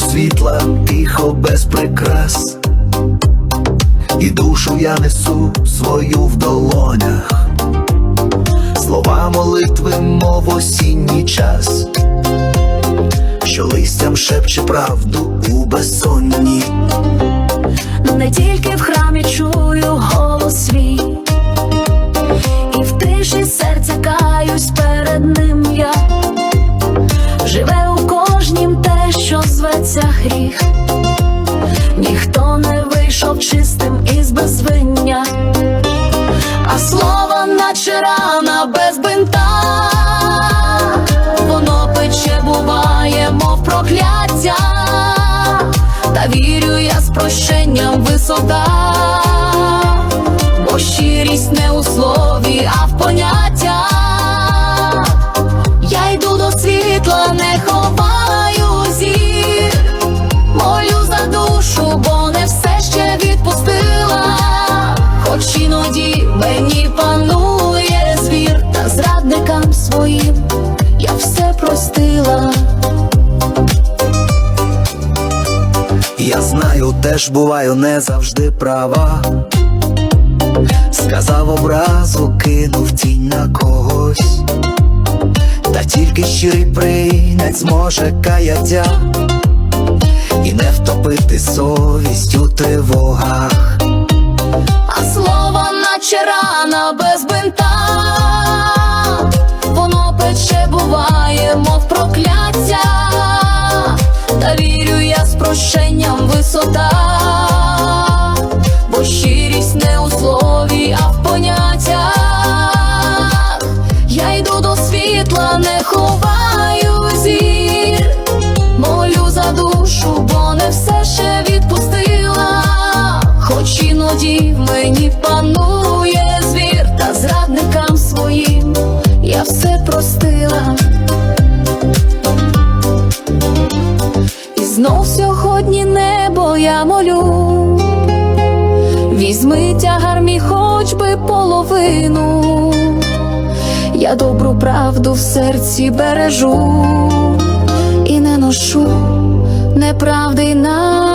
світла, тихо без прикрас, і душу я несу свою в долонях, слова молитви, мов осінній час, що листям шепче правду у безсонні. не тільки в храмі чую голос свій, гріх. Ніхто не вийшов чистим із безвиння, а слово наче рана без бинта, воно пече буває, мов прокляття, та вірю я з прощенням висота, бо щирість не у слові, а в поняттях. Я йду до світла, не теж буваю не завжди права. Сказав образу, кинув тінь на когось, та тільки щирий прийнять зможе каяття і не втопити совість у тривогах. А слово наче рана без прощенням висота, бо щирість не у слові, а в поняттях. Я йду до світла, не ховаю зір, молю за душу, бо не все ще відпустила, хоч іноді в мені панує знов сьогодні небо я молю, візьми тягар мій хоч би половину, я добру правду в серці бережу. І не ношу неправди на